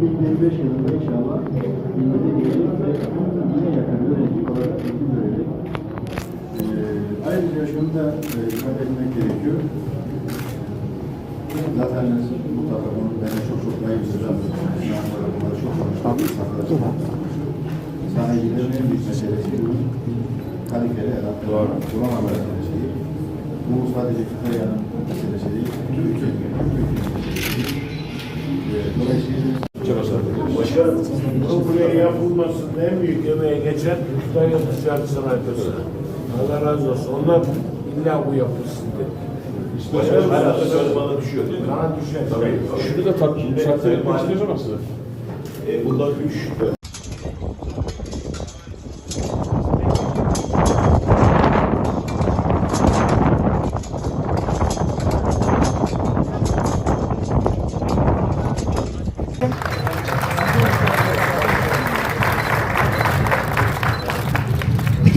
2025 yılında inşallah millete gelecek ve yine yakın öğrenci olarak eğitim verecek. Ee, ayrıca şunu da e, ifade etmek gerekiyor. Zaten bu tarafa bunu ben çok çok hocam. Sınavlara bunları çok konuştuk. Arkadaşlar. Sahicilerin en büyük meselesi bu. Kaliteli adapte bulamama meselesi. Bu sadece Kütahya'nın meselesi değil. Türkiye'nin meselesi. Dolayısıyla Başkanım, bu buraya yapılmasının en büyük emeği geçen Kütahya Ticaret Sanayi Odası. Allah razı olsun. Onlar illa bu yapılsın dedi. Başkanım her hafta söz bana düşüyor değil mi? Bana düşer. Tabii. Şunu da etmek istiyoruz ama size. E, bundan üç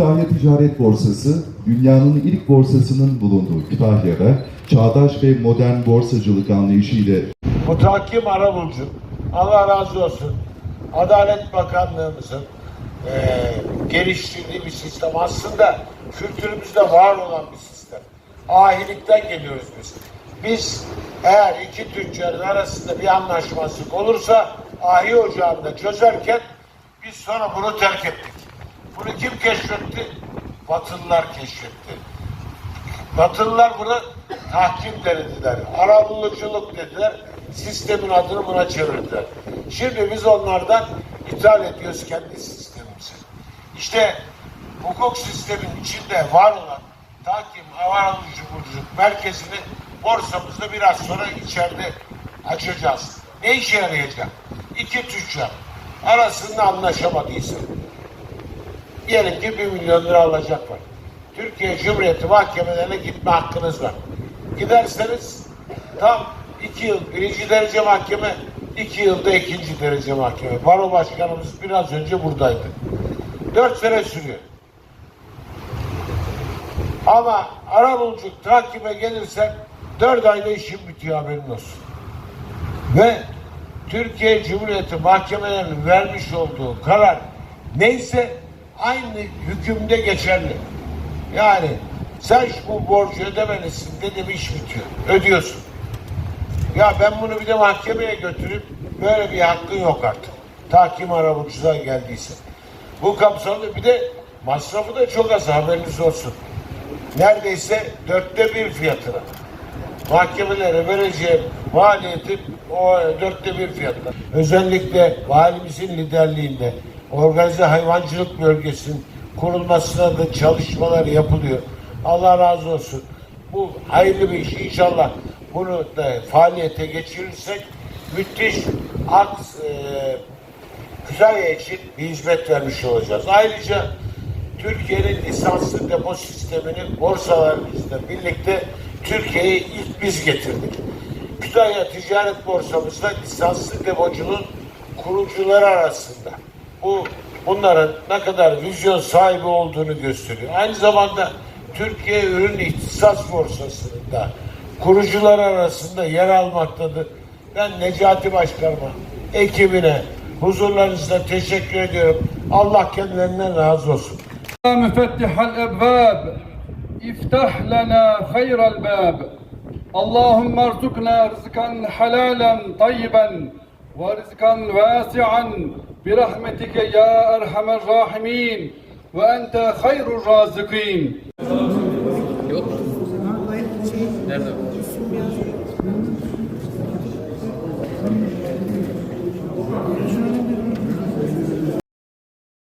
Kütahya Ticaret Borsası, dünyanın ilk borsasının bulunduğu Kütahya'da çağdaş ve modern borsacılık anlayışı ile Mutakim Arabulucu, Allah razı olsun. Adalet Bakanlığımızın eee geliştirdiği bir sistem. Aslında kültürümüzde var olan bir sistem. Ahilikten geliyoruz biz. Biz eğer iki tüccarın arasında bir anlaşmazlık olursa ahi ocağında çözerken biz sonra bunu terk ettik. Bunu kim keşfetti? Batılılar keşfetti. Batılılar buna tahkim dediler. Arabuluculuk dediler. Sistemin adını buna çevirdiler. Şimdi biz onlardan ithal ediyoruz kendi sistemimizi. İşte hukuk sistemin içinde var olan tahkim, arabuluculuk merkezini borsamızda biraz sonra içeride açacağız. Ne işe yarayacak? İki tüccar arasında anlaşamadıysa diyelim ki bir milyon lira alacaklar. Türkiye Cumhuriyeti mahkemelerine gitme hakkınız var. Giderseniz tam iki yıl birinci derece mahkeme, iki yılda ikinci derece mahkeme. Baro başkanımız biraz önce buradaydı. Dört sene sürüyor. Ama arabuluculuk takibe gelirsen dört ayda işim bitiyor haberin olsun. Ve Türkiye Cumhuriyeti mahkemelerinin vermiş olduğu karar neyse aynı hükümde geçerli. Yani sen bu borcu ödemelisin dedim iş bitiyor. Ödüyorsun. Ya ben bunu bir de mahkemeye götürüp böyle bir hakkın yok artık. Tahkim arabulucudan geldiyse. Bu kapsamda bir de masrafı da çok az haberiniz olsun. Neredeyse dörtte bir fiyatına mahkemelere vereceğim maliyetin o dörtte bir fiyatla. Özellikle valimizin liderliğinde organize hayvancılık bölgesinin kurulmasına da çalışmalar yapılıyor. Allah razı olsun. Bu hayırlı bir iş. İnşallah bunu da faaliyete geçirirsek müthiş ak e, Kütahya için bir hizmet vermiş olacağız. Ayrıca Türkiye'nin lisanslı depo sistemini borsalarımızla birlikte Türkiye'ye ilk biz getirdik. Kütahya Ticaret Borsamızda lisanslı depocunun kurucuları arasında Bu bunların ne kadar vizyon sahibi olduğunu gösteriyor. Aynı zamanda Türkiye Ürün İhtisas Borsası'nda kurucular arasında yer almaktadır. Ben Necati Başkanıma, ekibine, huzurlarınızda teşekkür ediyorum. Allah kendilerinden razı olsun. مفتح الأبواب افتح لنا خير الباب اللهم ارزقنا رزقا حلالا طيبا ورزقا واسعا برحمتك يا أرحم الراحمين وأنت خير الرازقين.